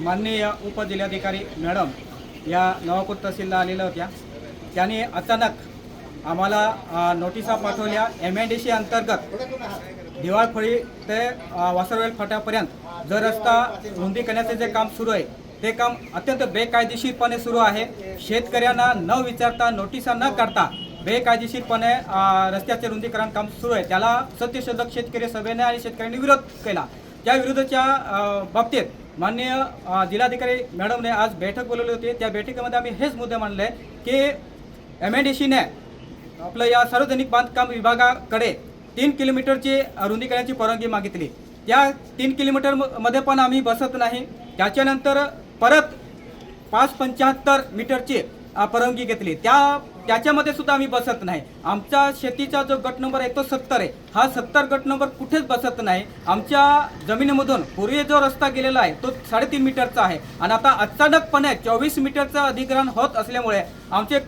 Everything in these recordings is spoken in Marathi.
माननीय उपजिल्हाधिकारी मॅडम या नवापूर तहसीलला आलेल्या होत्या. त्यांनी अचानक आम्हाला नोटिसा पाठवल्या. एम एन डी सी अंतर्गत दिवाळखोळी ते वासरवेल फाट्यापर्यंत जर रस्ता रुंदी करण्याचे जे काम सुरू आहे ते काम अत्यंत बेकायदेशीरपणे सुरू आहे. शेतकऱ्यांना न विचारता नोटिसा न काढता बेकायदेशीरपणे रस्त्याचे रुंदीकरण काम सुरू आहे. त्याला सत्यशोधक शेतकरी सभेने आणि शेतकऱ्यांनी विरोध केला. त्या विरोधाच्या बाबतीत माननीय जिल्हाधिकारी मॅडमने आज बैठक बोलवली होती. त्या बैठकीमध्ये आम्ही हेच मुद्दे मांडले की एम एन डी सीने आपलं या सार्वजनिक बांधकाम विभागाकडे तीन किलोमीटरची रुंदीकरणाची परवानगी मागितली. त्या तीन किलोमीटर म- मध्ये पण आम्ही बसत नाही. त्याच्यानंतर परत पाच पंच्याहत्तर मीटरची परवानगी घेतली. त्या त्याच्यामध्ये सुद्धा आम्ही बसत नाही. आमचा शेतीचा जो गट नंबर आहे तो सत्तर आहे. हा सत्तर गट नंबर कुठेच बसत नाही. आमच्या जमिनीमधून पूर्वी जो रस्ता गेलेला आहे तो साडेतीन मीटरचा आहे. आणि आता अचानकपणे चोवीस मीटरचं अधिग्रहण होत असल्यामुळे आमचे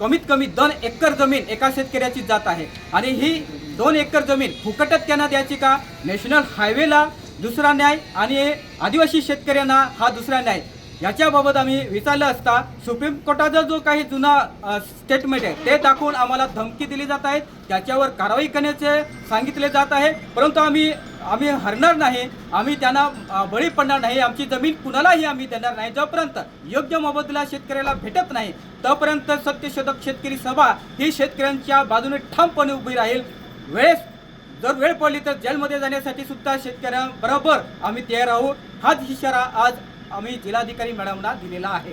कमीत कमी दोन एकर जमीन एका शेतकऱ्याची जात आहे. आणि ही दोन एकर जमीन फुकटच त्यांना द्यायची का? नॅशनल हायवेला दुसरा न्याय आणि आदिवासी शेतकऱ्यांना हा दुसरा न्याय. याच्याबाबत आम्ही विचारलं असता सुप्रीम कोर्टाचा जो काही जुना स्टेटमेंट आहे ते दाखवून आम्हाला धमकी दिली जात आहे. त्याच्यावर कारवाई करण्याचे सांगितले जात आहे. परंतु आम्ही आम्ही हरणार नाही. आम्ही त्यांना बळी पडणार नाही. आमची जमीन कुणालाही आम्ही देणार नाही. जोपर्यंत योग्य मोबदला शेतकऱ्याला भेटत नाही तोपर्यंत सत्यशोधक शेतकरी सभा ही शेतकऱ्यांच्या बाजूने ठामपणे उभी राहील. वेळेस जर वेळ पडली तर जेलमध्ये जाण्यासाठी सुद्धा शेतकऱ्यांबरोबर आम्ही तयार आहोत. हाच इशारा आज आम्ही जिल्हाधिकारी मॅडमला दिलेला आहे.